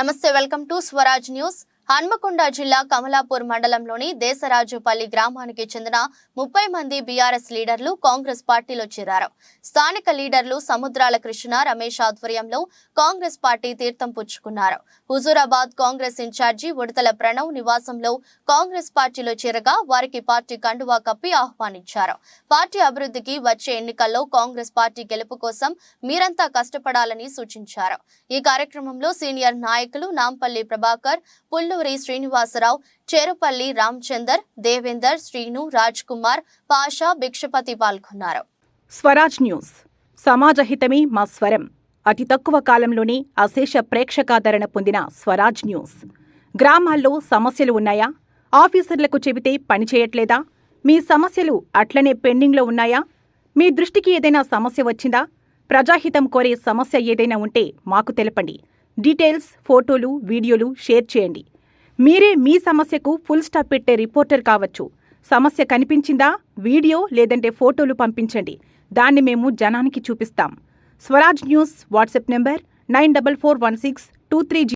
నమస్తే welcome to Swaraj news. Hanmakonda జిల్లా కమలాపూర్ మండలంలోని దేశరాజుపల్లి గ్రామానికి చెందిన ముప్పై మంది బీఆర్ఎస్ లీడర్లు కాంగ్రెస్ పార్టీలో చేరారు. స్థానిక లీడర్లు సముద్రాల కృష్ణ రమేష్ ఆధ్వర్యంలో కాంగ్రెస్ పార్టీ తీర్థం పుచ్చుకున్నారు. హుజూరాబాద్ కాంగ్రెస్ ఇన్ఛార్జి ఉడతల ప్రణవ్ నివాసంలో కాంగ్రెస్ పార్టీలో చేరగా వారికి పార్టీ కండువా కప్పి ఆహ్వానించారు. పార్టీ అభివృద్ధికి వచ్చే ఎన్నికల్లో కాంగ్రెస్ పార్టీ గెలుపు కోసం మీరంతా కష్టపడాలని సూచించారు. ఈ కార్యక్రమంలో సీనియర్ నాయకులు నాంపల్లి ప్రభాకర్ పుల్లూరి శ్రీనివాసరావు చేరుపల్లి రామచందర్ దేవేందర్ శ్రీను రాజ్ కుమార్ పాషా భిక్షపతి పాల్గొన్నారు. స్వరాజ్ న్యూస్. సమాజహితమే మా స్వరం. అతి తక్కువ కాలంలోనే అశేష ప్రేక్షకాదరణ పొందిన స్వరాజ్ న్యూస్. గ్రామాల్లో సమస్యలు ఉన్నాయా? ఆఫీసర్లకు చెబితే పని చేయట్లేదా? మీ సమస్యలు అట్లనే పెండింగ్లో ఉన్నాయా? మీ దృష్టికి ఏదైనా సమస్య వచ్చిందా? ప్రజాహితం కోరే సమస్య ఏదైనా ఉంటే మాకు తెలపండి. డీటెయిల్స్ ఫోటోలు వీడియోలు షేర్ చేయండి. మీరే మీ సమస్యకు ఫుల్ స్టాప్ పెట్టే రిపోర్టర్ కావచ్చు. సమస్య కనిపించిందా? వీడియో లేదంటే ఫోటోలు పంపించండి. దాన్ని మేము జనానికి చూపిస్తాం. Swaraj news WhatsApp number nine double four one six two three